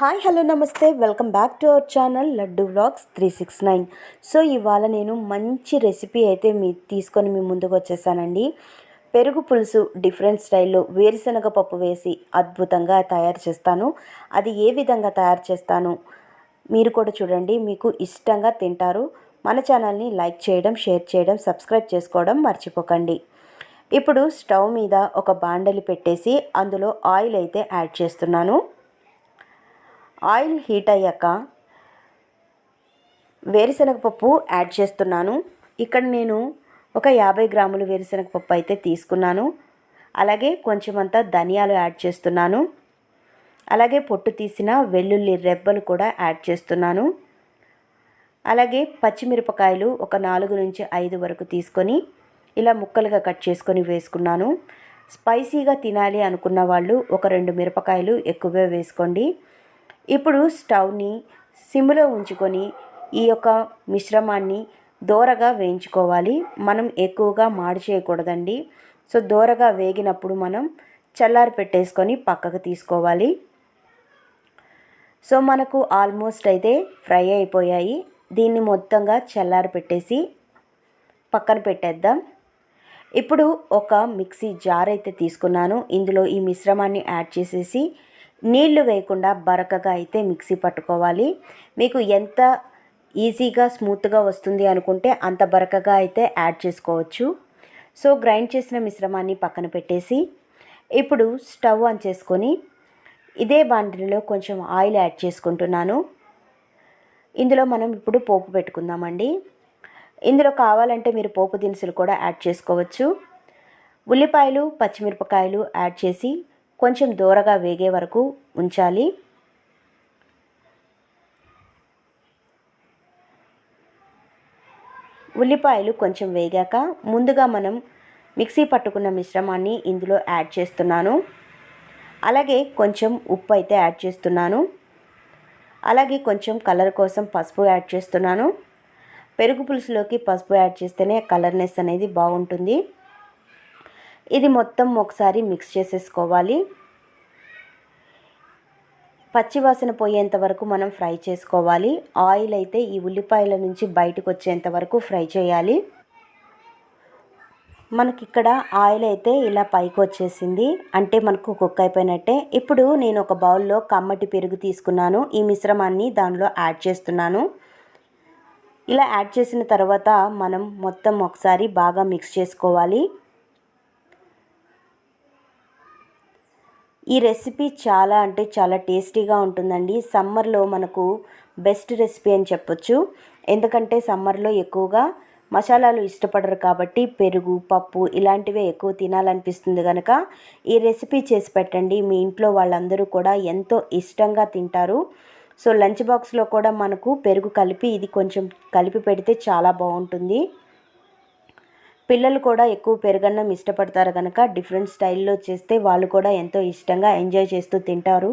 Hi hello నమస్తే. Welcome back to our channel Laddu vlogs three six nine. So ఇవాళ నేను మంచి recipe అయితే మీ తీసుకొని మీ ముందుకు వచ్చేసానండి. పెరుగు పులుసు డిఫరెంట్ స్టైల్లో వేరుశనగ పప్పు వేసి అద్భుతంగా తయారు చేస్తాను. అది ఏ విధంగా తయారు చేస్తాను మీరు కూడా చూడండి. మీకు ఇష్టంగా తింటారు. మన ఛానల్ని లైక్ చేయడం షేర్ చేయడం సబ్స్క్రైబ్ చేసుకోవడం మర్చిపోకండి. ఇప్పుడు స్టవ్ మీద ఒక బాండలి పెట్టేసి అందులో ఆయిల్ అయితే యాడ్ చేస్తున్నాను. ఆయిల్ హీట్ అయ్యాక వేరుశనగ పప్పు యాడ్ చేస్తున్నాను. ఇక్కడ నేను ఒక యాభై గ్రాములు వేరుశనగ పప్పు అయితే తీసుకున్నాను. అలాగే కొంచెం అంతా ధనియాలు యాడ్ చేస్తున్నాను. అలాగే పొట్టు తీసిన వెల్లుల్లి రెబ్బలు కూడా యాడ్ చేస్తున్నాను. అలాగే పచ్చిమిరపకాయలు ఒక నాలుగు నుంచి ఐదు వరకు తీసుకొని ఇలా ముక్కలుగా కట్ చేసుకొని వేసుకున్నాను. స్పైసీగా తినాలి అనుకున్న వాళ్ళు ఒక రెండు మిరపకాయలు ఎక్కువే వేసుకోండి. ఇప్పుడు స్టవ్ని సిమ్లో ఉంచుకొని ఈ యొక్క మిశ్రమాన్ని దోరగా వేయించుకోవాలి. మనం ఎక్కువగా మాడి చేయకూడదండి. సో దోరగా వేగినప్పుడు మనం చల్లారి పెట్టేసుకొని పక్కకు తీసుకోవాలి. సో మనకు ఆల్మోస్ట్ అయితే ఫ్రై అయిపోయాయి. దీన్ని మొత్తంగా చల్లారి పెట్టేసి పక్కన పెట్టేద్దాం. ఇప్పుడు ఒక మిక్సీ జార్ అయితే తీసుకున్నాను. ఇందులో ఈ మిశ్రమాన్ని యాడ్ చేసేసి నీళ్ళు వేయకుండా బరకగా అయితే మిక్సీ పట్టుకోవాలి. మీకు ఎంత ఈజీగా స్మూత్గా వస్తుంది అనుకుంటే అంత బరకగా అయితే యాడ్ చేసుకోవచ్చు. సో గ్రైండ్ చేసిన మిశ్రమాన్ని పక్కన పెట్టేసి ఇప్పుడు స్టవ్ ఆన్ చేసుకొని ఇదే బాండ్రీలో కొంచెం ఆయిల్ యాడ్ చేసుకుంటున్నాను. ఇందులో మనం ఇప్పుడు పోపు పెట్టుకుందామండి. ఇందులో కావాలంటే మీరు పోపు దినుసులు కూడా యాడ్ చేసుకోవచ్చు. ఉల్లిపాయలు పచ్చిమిరపకాయలు యాడ్ చేసి కొంచెం దూరగా వేగే వరకు ఉంచాలి. ఉల్లిపాయలు కొంచెం వేగాక ముందుగా మనం మిక్సీ పట్టుకున్న మిశ్రమాన్ని ఇందులో యాడ్ చేస్తున్నాను. అలాగే కొంచెం ఉప్పు అయితే యాడ్ చేస్తున్నాను. అలాగే కొంచెం కలర్ కోసం పసుపు యాడ్ చేస్తున్నాను. పెరుగు పులుసులోకి పసుపు యాడ్ చేస్తేనే కలర్నెస్ అనేది బాగుంటుంది. ఇది మొత్తం ఒకసారి మిక్స్ చేసేసుకోవాలి. పచ్చివాసన పోయేంత వరకు మనం ఫ్రై చేసుకోవాలి. ఆయిల్ అయితే ఈ ఉల్లిపాయల నుంచి బయటకు వచ్చేంత వరకు ఫ్రై చేయాలి. మనకి ఇక్కడ ఆయిల్ అయితే ఇలా పైకి వచ్చేసింది. అంటే మనకు కుక్ అయిపోయినట్టే. ఇప్పుడు నేను ఒక బౌల్లో కమ్మటి పెరుగు తీసుకున్నాను. ఈ మిశ్రమాన్ని దానిలో యాడ్ చేస్తున్నాను. ఇలా యాడ్ చేసిన తర్వాత మనం మొత్తం ఒకసారి బాగా మిక్స్ చేసుకోవాలి. ఈ రెసిపీ చాలా అంటే చాలా టేస్టీగా ఉంటుందండి. సమ్మర్లో మనకు బెస్ట్ రెసిపీ అని చెప్పొచ్చు. ఎందుకంటే సమ్మర్లో ఎక్కువగా మసాలాలు ఇష్టపడరు కాబట్టి పెరుగు పప్పు ఇలాంటివే ఎక్కువ తినాలనిపిస్తుంది కనుక ఈ రెసిపీ చేసి పెట్టండి. మీ ఇంట్లో వాళ్ళందరూ కూడా ఎంతో ఇష్టంగా తింటారు. సో లంచ్ బాక్స్లో కూడా మనకు పెరుగు కలిపి ఇది కొంచెం కలిపి పెడితే చాలా బాగుంటుంది. పిల్లలు కూడా ఎక్కువ పెరుగన్నం ఇష్టపడతారు కనుక డిఫరెంట్ స్టైల్లో చేస్తే వాళ్ళు కూడా ఎంతో ఇష్టంగా ఎంజాయ్ చేస్తూ తింటారు.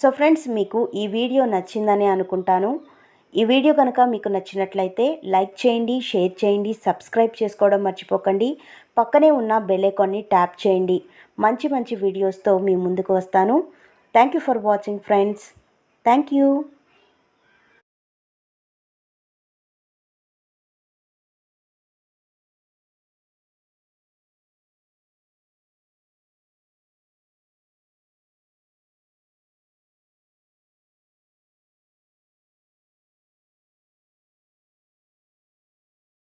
సో ఫ్రెండ్స్ మీకు ఈ వీడియో నచ్చిందని అనుకుంటాను. ఈ వీడియో కనుక మీకు నచ్చినట్లయితే లైక్ చేయండి షేర్ చేయండి సబ్స్క్రైబ్ చేసుకోవడం మర్చిపోకండి. పక్కనే ఉన్న బెలేకాన్ని ట్యాప్ చేయండి. మంచి మంచి వీడియోస్తో మీ ముందుకు వస్తాను. Thank you for watching friends. Thank you.